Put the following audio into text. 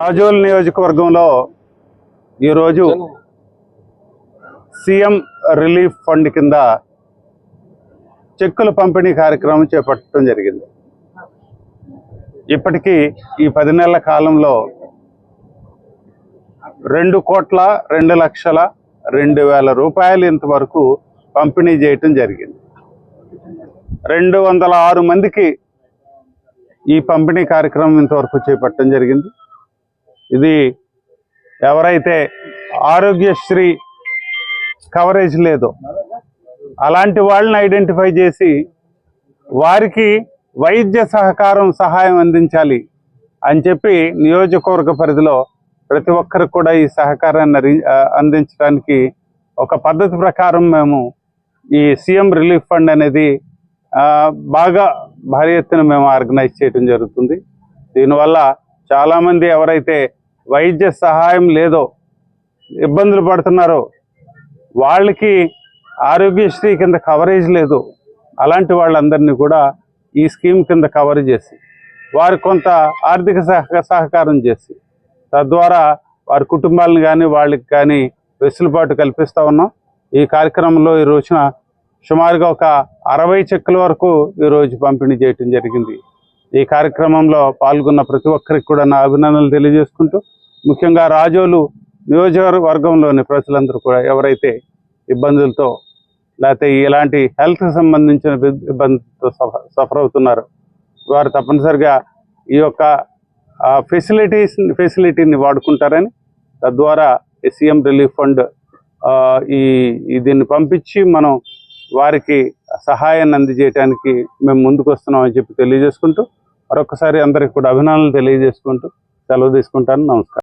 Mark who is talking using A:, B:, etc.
A: రాజోల్ నియోజకవర్గంలో ఈరోజు CM relief fund కింద చెక్కుల పంపిణీ కార్యక్రమం చేపట్టడం జరిగింది. ఇప్పటికీ ఈ పది నెలల కాలంలో రెండు కోట్ల రెండు లక్షల రెండు వేల రూపాయలు ఇంతవరకు పంపిణీ చేయటం జరిగింది. రెండు వందల ఆరు మందికి ఈ పంపిణీ కార్యక్రమం ఇంతవరకు చేపట్టడం జరిగింది. ఇది ఎవరైతే ఆరోగ్యశ్రీ కవరేజ్ లేదో అలాంటి వాళ్ళని ఐడెంటిఫై చేసి వారికి వైద్య సహకారం సహాయం అందించాలి అని చెప్పి నియోజకవర్గ పరిధిలో ప్రతి ఒక్కరికి కూడా ఈ సహకారాన్ని అరి- అందించడానికి ఒక పద్ధతి ప్రకారం మేము ఈ సీఎం రిలీఫ్ ఫండ్ అనేది బాగా భారీ ఎత్తున మేము ఆర్గనైజ్ చేయడం జరుగుతుంది. దీనివల్ల చాలామంది ఎవరైతే వైద్య సహాయం లేదో ఇబ్బందులు పడుతున్నారో వాళ్ళకి ఆరోగ్యశ్రీ కింద కవరేజ్ లేదు. అలాంటి వాళ్ళందరినీ కూడా ఈ స్కీమ్ కింద కవర్ చేసి వారు కొంత ఆర్థిక సహ సహకారం చేసి తద్వారా వారి కుటుంబాలను కానీ వాళ్ళకి కానీ వెసులుబాటు కల్పిస్తూ ఉన్నాం. ఈ కార్యక్రమంలో ఈ రోజున సుమారుగా ఒక అరవై చెక్కుల వరకు ఈరోజు పంపిణీ చేయటం జరిగింది. ఈ కార్యక్రమంలో పాల్గొన్న ప్రతి ఒక్కరికి కూడా నా అభినందనలు తెలియజేసుకుంటూ ముఖ్యంగా రాజోలు నియోజకవర్గంలోని ప్రజలందరూ కూడా ఎవరైతే ఇబ్బందులతో లేకపోతే ఇలాంటి హెల్త్ సంబంధించిన ఇబ్- ఇబ్బందులతో సఫ- సఫర్ అవుతున్నారో వారు తప్పనిసరిగా ఈ యొక్క ఫెసిలిటీస్ ఫెసిలిటీని వాడుకుంటారని తద్వారా సీఎం రిలీఫ్ ఫండ్ ఈ ఈ దీన్ని పంపించి మనం వారికి సహాయాన్ని అందజేయడానికి మేము ముందుకు వస్తున్నామని చెప్పి తెలియజేసుకుంటూ మరొకసారి అందరికి కూడా అభినందనలు తెలియజేసుకుంటూ సెలవు తీసుకుంటాను. నమస్కారం.